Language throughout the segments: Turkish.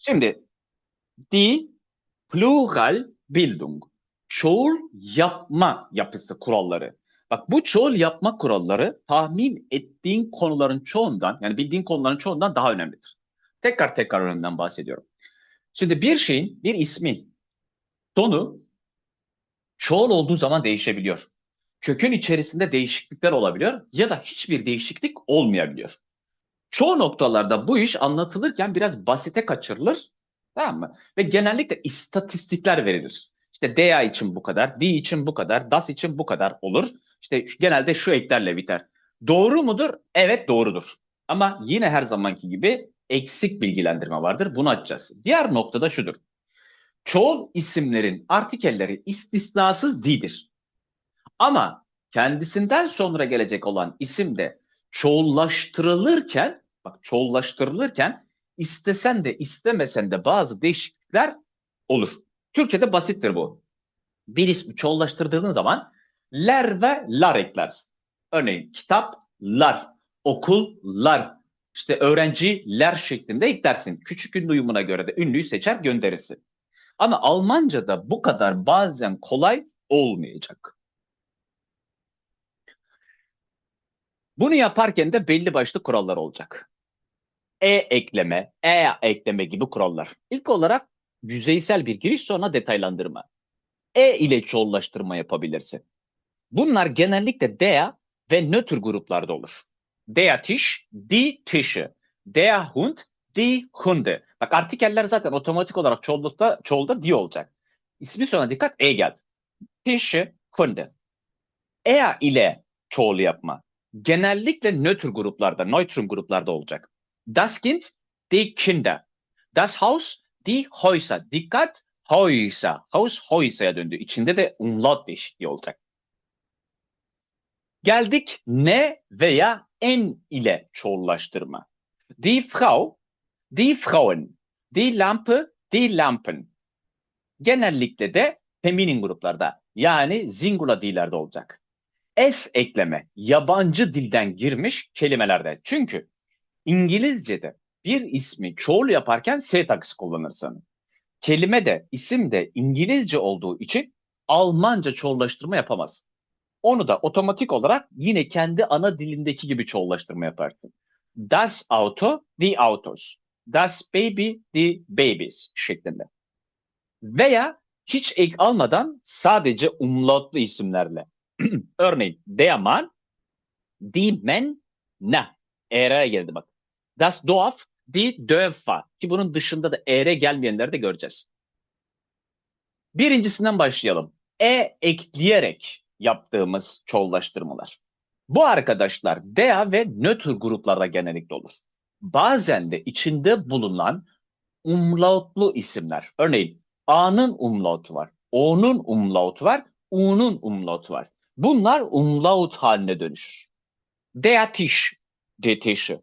Şimdi die Pluralbildung çoğul yapma yapısı kuralları. Bak bu çoğul yapma kuralları tahmin ettiğin konuların çoğundan yani bildiğin konuların çoğundan daha önemlidir. Tekrar tekrar önünden bahsediyorum. Şimdi bir şeyin, bir ismin sonu çoğul olduğu zaman değişebiliyor. Kökün içerisinde değişiklikler olabiliyor ya da hiçbir değişiklik olmayabiliyor. Çoğu noktalarda bu iş anlatılırken biraz basite kaçırılır. Tamam mı? Ve genellikle istatistikler verilir. İşte DA için bu kadar, D için bu kadar, DAS için bu kadar olur. İşte genelde şu eklerle biter. Doğru mudur? Evet doğrudur. Ama yine her zamanki gibi eksik bilgilendirme vardır. Bunu açacağız. Diğer noktada şudur. Çoğul isimlerin artikelleri istisnasız D'dir. Ama kendisinden sonra gelecek olan isim de çoğullaştırılırken, bak çoğullaştırılırken istesen de istemesen de bazı değişiklikler olur. Türkçe'de basittir bu. Bir ismi çoğullaştırdığın zaman ler ve lar eklersin. Örneğin kitaplar, okullar, işte öğrenciler şeklinde eklersin. Küçük ünlü uyumuna göre de ünlüyü seçer gönderirsin. Ama Almanca'da bu kadar bazen kolay olmayacak. Bunu yaparken de belli başlı kurallar olacak. E ekleme, E ekleme gibi kurallar. İlk olarak yüzeysel bir giriş sonra detaylandırma. E ile çoğullaştırma yapabilirsin. Bunlar genellikle DEA ve nötr gruplarda olur. Der Tisch, die Tische. Der Hund, die Hunde. Bak artikeller zaten otomatik olarak çoğulda, çoğulda die olacak. İsmi sonra dikkat E geldi. Tische, Hunde. EA ile çoğul yapma. Genellikle nötr gruplarda, neutrum gruplarda olacak. Das Kind, die Kinder. Das Haus, die Häuser. Dikkat, Häuser. Haus Häuser'ya döndü. İçinde de umlaut değişikliği olacak. Geldik ne veya en ile çoğullaştırma. Die Frau, die Frauen, die Lampe, die Lampen. Genellikle de feminin gruplarda yani singular dillerde olacak. S ekleme yabancı dilden girmiş kelimelerde. Çünkü İngilizce'de bir ismi çoğul yaparken S takısı kullanırsın. Kelime de isim de İngilizce olduğu için Almanca çoğullaştırma yapamaz. Onu da otomatik olarak yine kendi ana dilindeki gibi çoğullaştırma yaparsın. Das Auto, the autos. Das Baby, the babies şeklinde. Veya hiç ek almadan sadece umlautlu isimlerle. Örneğin der Mann, die Männer. Ere'ye geldi bak. Das Dorf, die Dörfer. Ki bunun dışında da ere gelmeyenleri de göreceğiz. Birincisinden başlayalım. E ekleyerek yaptığımız çoğullaştırmalar. Bu arkadaşlar DEA ve nötr gruplarda genellikle olur. Bazen de içinde bulunan umlautlu isimler. Örneğin A'nın umlautu var, O'nun umlautu var, U'nun umlautu var. Bunlar umlaut haline dönüşür. Die Tische.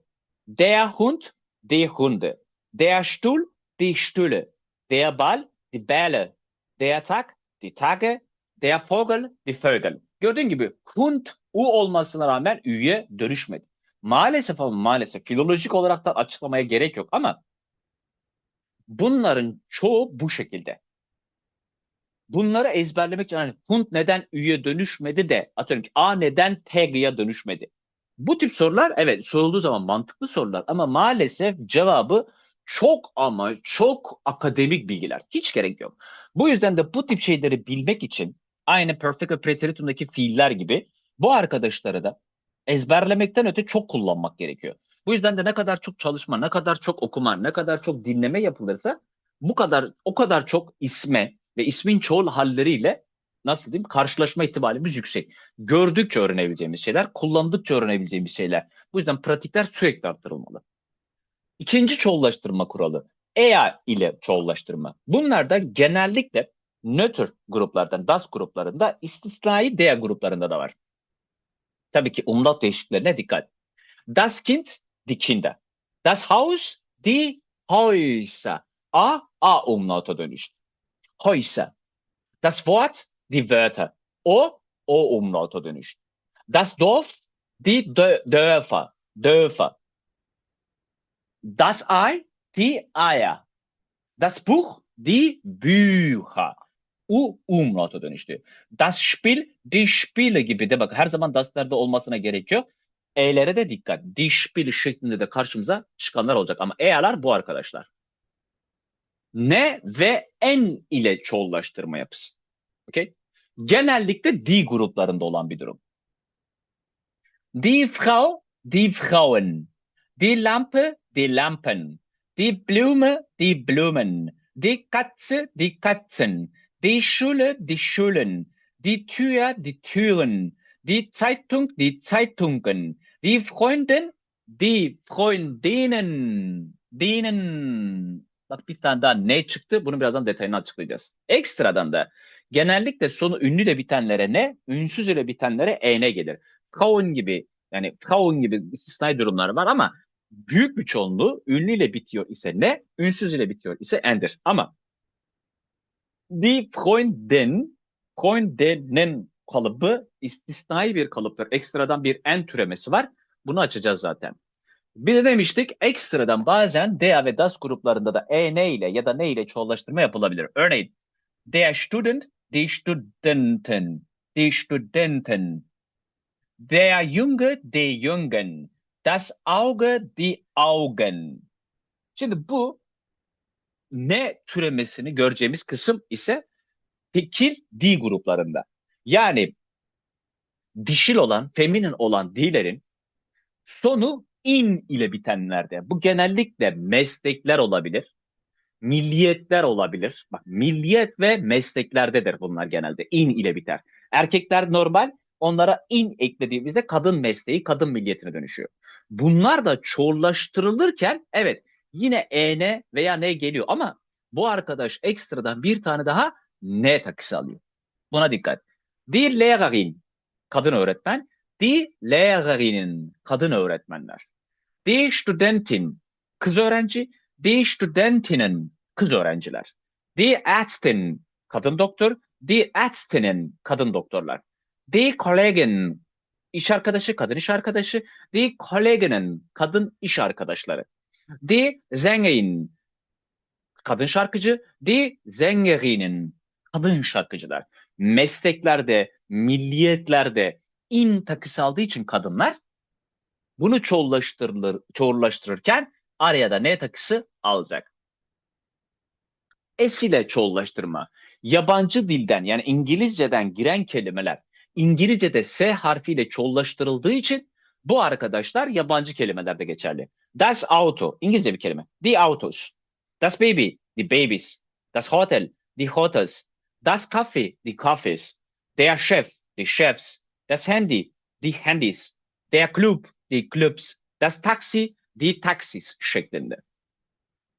Der Hund, die Hunde. Der Stuhl, die Stühle. Der Ball, die Bälle. Der Tag, die Tage. Der Vogel, die Vögel. Gördüğün gibi Hund, U olmasına rağmen Ü'ye dönüşmedi. Maalesef ama maalesef filolojik olarak da açıklamaya gerek yok ama bunların çoğu bu şekilde. Bunları ezberlemek için yani Hund neden Ü'ye dönüşmedi de atıyorum ki A neden T'ye dönüşmedi. Bu tip sorular evet sorulduğu zaman mantıklı sorular ama maalesef cevabı çok ama çok akademik bilgiler. Hiç gerek yok. Bu yüzden de bu tip şeyleri bilmek için aynı perfect ve preteritum'daki fiiller gibi bu arkadaşları da ezberlemekten öte çok kullanmak gerekiyor. Bu yüzden de ne kadar çok çalışma, ne kadar çok okuma, ne kadar çok dinleme yapılırsa bu kadar o kadar çok isme ve ismin çoğul halleriyle nasıl diyeyim karşılaşma ihtimalimiz yüksek. Gördükçe öğrenebileceğimiz şeyler, kullandıkça öğrenebileceğimiz şeyler. Bu yüzden pratikler sürekli arttırılmalı. İkinci çoğullaştırma kuralı. EA ile çoğullaştırma. Bunlar da genellikle nötr gruplardan, DAS gruplarında, istisnai DEA gruplarında da var. Tabii ki umlaut değişikliklerine dikkat. Das Kind, die Kinder. Das Haus, die Häuser. A, A umlauta dönüştü. Häuser. Das Wort, die Wörter. O, O umlauta dönüştü. Das Dorf, die Dörfer. Dörfer. Das Ei, die Eier. Das Buch, die Bücher. U umlauta dönüştü. Das Spiel, die Spiele gibi de bak her zaman das'larda olmasına gerekiyor. E'lere de dikkat. Die Spiele şeklinde de karşımıza çıkanlar olacak. Ama E'ler bu arkadaşlar. Ne ve en ile çoğullaştırma yapısı. Okay? Genellikle die gruplarında olan bir durum. Die Frau, die Frauen. Die Lampe, die Lampen. Die Blume, die Blumen. Die Katze, die Katzen. Die Schule, die Schulen. Die Tür, die Türen. Die Zeitung, die Zeitungen. Die Freundin, die Freundinnen. Dinen. Bak bir tane daha ne çıktı? Bunu birazdan detayını açıklayacağız. Ekstradan da genellikle sonu ünlüyle bitenlere ne, ünsüz ile bitenlere ene gelir. Frauen gibi yani Frauen gibi istisnai durumlar var ama büyük bir çoğunluğu ünlüyle bitiyor ise ne, ünsüz ile bitiyor ise endir. Ama die Freundin, Freundinnen kalıbı istisnai bir kalıptır. Ekstradan bir en türemesi var. Bunu açacağız zaten. Bir de demiştik ekstradan bazen DA ve DAS gruplarında da E ne ile ya da ne ile çoğullaştırma yapılabilir. Örneğin der Student, die Studenten, die Studenten, der Junge, die Jungen, das Auge, die Augen. Şimdi bu ne türemesini göreceğimiz kısım ise tekil di gruplarında. Yani dişil olan, feminin olan dilerin sonu in ile bitenlerde. Bu genellikle meslekler olabilir, milliyetler olabilir. Bak milliyet ve mesleklerdedir bunlar genelde. In ile biter. Erkekler normal, onlara in eklediğimizde kadın mesleği, kadın milliyetine dönüşüyor. Bunlar da çoğullaştırılırken evet yine en veya ne geliyor ama bu arkadaş ekstradan bir tane daha ne takısı alıyor. Buna dikkat. Die Lehrerin, kadın öğretmen. Die Lehrerinnen, kadın öğretmenler. Die Studentin, kız öğrenci. Die Studentinnen, kız öğrenciler. Die Ärztin, kadın doktor. Die Ärztinnen, kadın doktorlar. Die Kollegen, iş arkadaşı, kadın iş arkadaşı. Die Kolleginnen, kadın iş arkadaşları. Die Sängerin, kadın şarkıcı. Die Sängerinnen, kadın şarkıcılar. Mesleklerde, milliyetlerde in takısı aldığı için kadınlar bunu çoğullaştırılır, çoğullaştırırken araya da ne takısı alacak. Es ile çoğullaştırma. Yabancı dilden yani İngilizceden giren kelimeler İngilizce'de S harfiyle çoğullaştırıldığı için bu arkadaşlar yabancı kelimelerde geçerli. Das Auto, İngilizce bir kelime. The autos. Das Baby, the babies. Das Hotel, the hotels. Das Coffee, the coffees. Der Chef, the chefs. Das Handy, the handies. Der Club, the clubs. Das Taxi, the taxis şeklinde.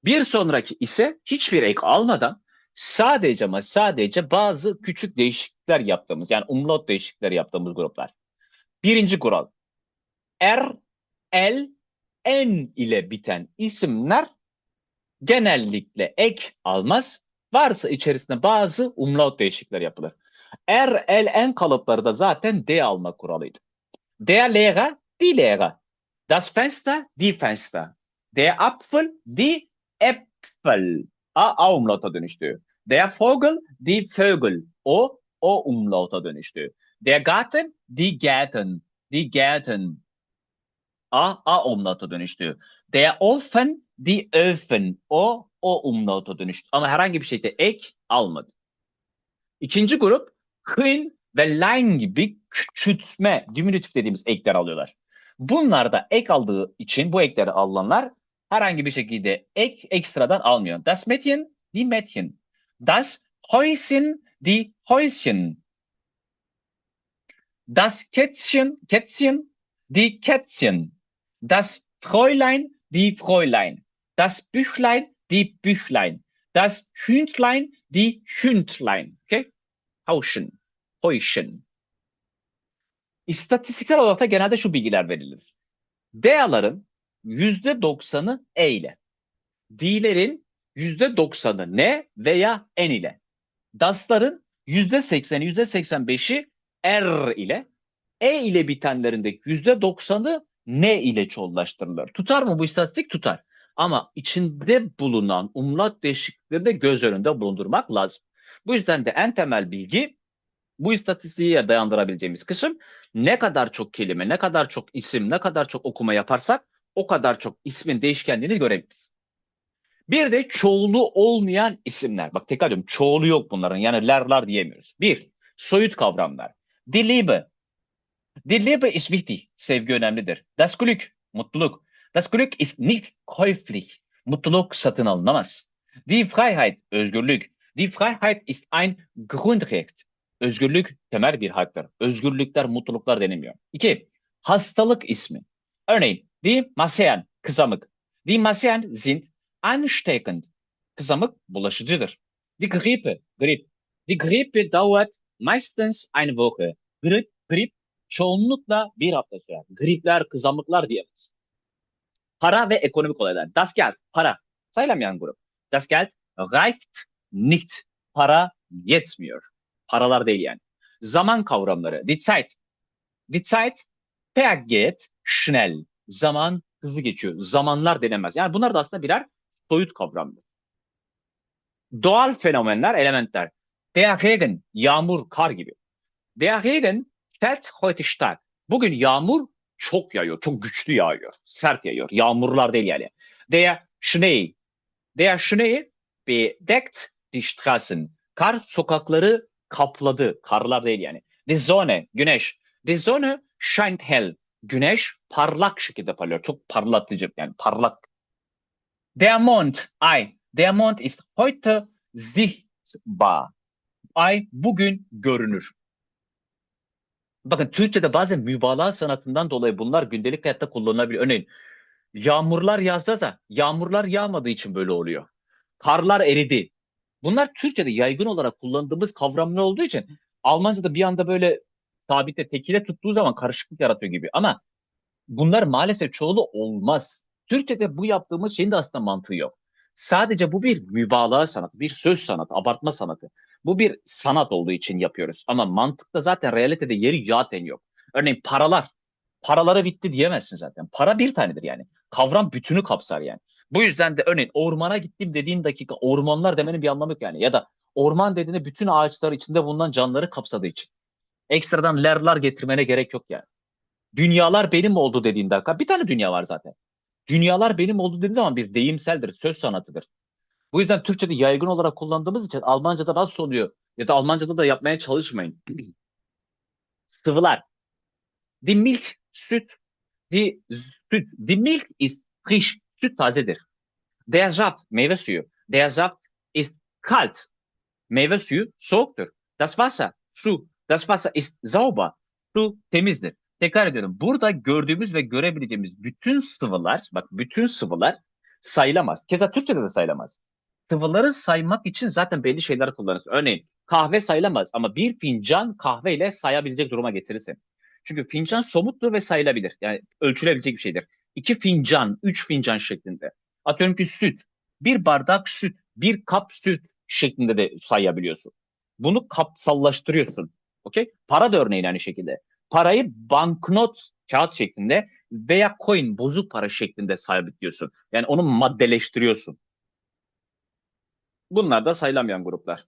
Bir sonraki ise hiçbir ek almadan sadece ama sadece bazı küçük değişiklikler yaptığımız yani umlaut değişiklikleri yaptığımız gruplar. Birinci kural. Er, el, en ile biten isimler genellikle ek almaz. Varsa içerisinde bazı umlaut değişiklikler yapılır. Er, el, en kalıpları da zaten D alma kuralıydı. Der Lehrer, die Lehrer. Das Fenster, die Fenster. Der Apfel, die Äpfel. A, A umlauta dönüştü. Der Vogel, die Vögel. O, O umlauta dönüştü. Der Garten, die Gärten. Die Gärten. A, A umlauta dönüştü. Der Ofen, die Öfen. O, O umlauta dönüştü. Ama herhangi bir şekilde ek almadı. İkinci grup, hın ve line gibi küçültme, diminutif dediğimiz ekler alıyorlar. Bunlar da ek aldığı için bu ekleri alanlar herhangi bir şekilde ek ekstradan almıyor. Das Mädchen, die Mädchen. Das Häuschen, die Häuschen. Das Kätzchen, Kätzchen, die Kätzchen. Das Fräulein, die Fräulein. Das Büchlein, die Büchlein. Das Hündlein, die Hündlein. Okay? Hauschen, Heuschen. İstatistiksel olarak da genelde şu bilgiler verilir. D'ların %90'ı E ile. D'lerin %90'ı N veya N ile. DAS'ların %80'i %85'i R ile. E ile bitenlerin de %90'ı N ile çoğullaştırılır. Tutar mı bu istatistik? Tutar. Ama içinde bulunan umlat değişiklikleri de göz önünde bulundurmak lazım. Bu yüzden de en temel bilgi bu istatistiğe dayandırabileceğimiz kısım ne kadar çok kelime, ne kadar çok isim, ne kadar çok okuma yaparsak o kadar çok ismin değişkenliğini görebiliriz. Bir de çoğulu olmayan isimler. Bak tekrar ediyorum çoğulu yok bunların yani lerlar diyemiyoruz. Bir, soyut kavramlar. Die Liebe. Die Liebe ist wichtig. Sevgi önemlidir. Das Glück, mutluluk. Das Glück ist nicht käuflich. Mutluluk satın alınamaz. Die Freiheit, özgürlük. Die Freiheit ist ein Grundrecht. Özgürlük temel bir haktır. Özgürlükler, mutluluklar denilmiyor. İki, hastalık ismi. Örneğin, die Masen, kızamık. Die Masen sind ansteckend. Kızamık bulaşıcıdır. Die Grippe, grip. Die Grippe dauert meistens eine Woche. Grip, grip çoğunlukla bir hafta sürer. Gripler, kızamıklar diyemez. Para ve ekonomik olaylar. Das Geld, para. Sayılamayan grup. Das Geld reicht nicht. Para yetmiyor. Paralar değil yani. Zaman kavramları. Die Zeit. Die Zeit vergeht schnell. Zaman hızlı geçiyor. Zamanlar denemez. Yani bunlar da aslında birer soyut kavramdır. Doğal fenomenler, elementler. Der Regen, yağmur, kar gibi. Der Regen fällt heute stark. Bugün yağmur çok yağıyor, çok güçlü yağıyor, sert yağıyor. Yağmurlar değil yani. Der Schnee. Der Schnee bedeckt die Straßen. Kar sokakları kapladı. Karlar değil yani. Die Sonne, güneş. Die Sonne scheint hell. Güneş parlak şekilde parlıyor. Çok parlatıcı yani parlak. Der ay. Der Mond ist heute sichtbar. Ay bugün görünür. Bakın Türkçe'de bazen mübalağa sanatından dolayı bunlar gündelik hayatta kullanılabiliyor. Örneğin yağmurlar yağsa da yağmurlar yağmadığı için böyle oluyor. Karlar eridi. Bunlar Türkçe'de yaygın olarak kullandığımız kavramlar olduğu için Almanca'da bir anda böyle sabite tekile tuttuğu zaman karışıklık yaratıyor gibi. Ama bunlar maalesef çoğulu olmaz. Türkçe'de bu yaptığımız şeyin de aslında mantığı yok. Sadece bu bir mübalağa sanatı, bir söz sanatı, abartma sanatı. Bu bir sanat olduğu için yapıyoruz. Ama mantıkta zaten realitede yeri zaten yok. Örneğin paralar. Paraları bitti diyemezsin zaten. Para bir tanedir yani. Kavram bütünü kapsar yani. Bu yüzden de örneğin ormana gittim dediğin dakika ormanlar demenin bir anlamı yok yani. Ya da orman dediğinde bütün ağaçlar içinde bulunan canlıları kapsadığı için. Ekstradan lerler getirmene gerek yok yani. Dünyalar benim oldu dediğin dakika bir tane dünya var zaten. Dünyalar benim oldu dediğin zaman bir deyimseldir, söz sanatıdır. Bu yüzden Türkçe'de yaygın olarak kullandığımız için Almanca'da nasıl oluyor? Ya da Almanca'da da yapmaya çalışmayın. Sıvılar. Die Milch, süt. Die süt. Die Milch ist frisch. Süt tazedir. Der Saft, meyve suyu. Der Saft ist kalt. Meyve suyu soğuktur. Das Wasser, su. Das Wasser ist sauber. Su temizdir. Tekrar ediyorum. Burada gördüğümüz ve görebileceğimiz bütün sıvılar, bak bütün sıvılar sayılamaz. Keza Türkçe'de de sayılamaz sıvıları saymak için zaten belli şeyler kullanırız. Örneğin kahve sayılamaz ama bir fincan kahve ile sayabilecek duruma getirirsin. Çünkü fincan somuttur ve sayılabilir. Yani ölçülebilecek bir şeydir. İki fincan, üç fincan şeklinde. Atıyorum ki süt. Bir bardak süt, bir kap süt şeklinde de sayabiliyorsun. Bunu kapsallaştırıyorsun. Okey? Para da örneğin aynı şekilde. Parayı banknot kağıt şeklinde veya coin bozuk para şeklinde sabitliyorsun. Yani onu maddeleştiriyorsun. Bunlar da sayılamayan gruplar.